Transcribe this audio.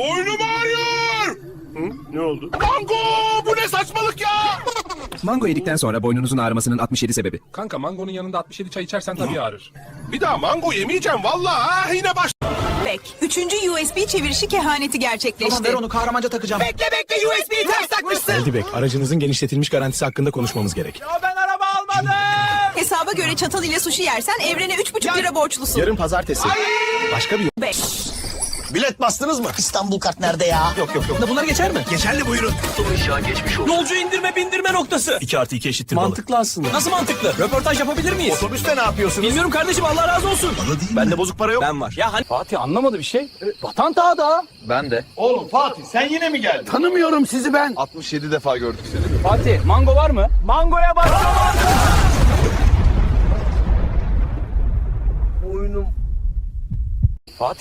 Boynum ağrıyor. Ne oldu? Mango bu ne saçmalık ya? Mango yedikten sonra boynunuzun ağrımasının 67 sebebi. Kanka mangonun yanında 67 çay içersen tabii ağrır. Bir daha mango yemeyeceğim vallahi. Ha, yine baş. Bek. Üçüncü USB çevirişi kehaneti gerçekleşti. Tamam ver onu kahramanca takacağım. Bekle bekle USB'yi ters takmışsın. Eldibek, aracınızın genişletilmiş garantisi hakkında konuşmamız gerek. Hesaba göre çatal ile sushi yersen evrene 3,5 lira borçlusun. Yarın pazartesi. Başka bir Bek. Bilet bastınız mı? İstanbul kart nerede ya? Yok yok yok. Bunlar geçer mi? Geçerli buyurun. Yolcu indirme bindirme noktası. 2 artı 2 eşittir Mantıklı aslında. Nasıl mantıklı? Röportaj yapabilir miyiz? Otobüste ne yapıyorsunuz? Bilmiyorum kardeşim Allah razı olsun. Bende bozuk para yok. Ben var. Ya hani Fatih anlamadı bir şey. Vatan da. Tanımıyorum sizi ben. 67 defa gördük seni. Fatih mango var mı? Mangoya bak. Oyunum. Fatih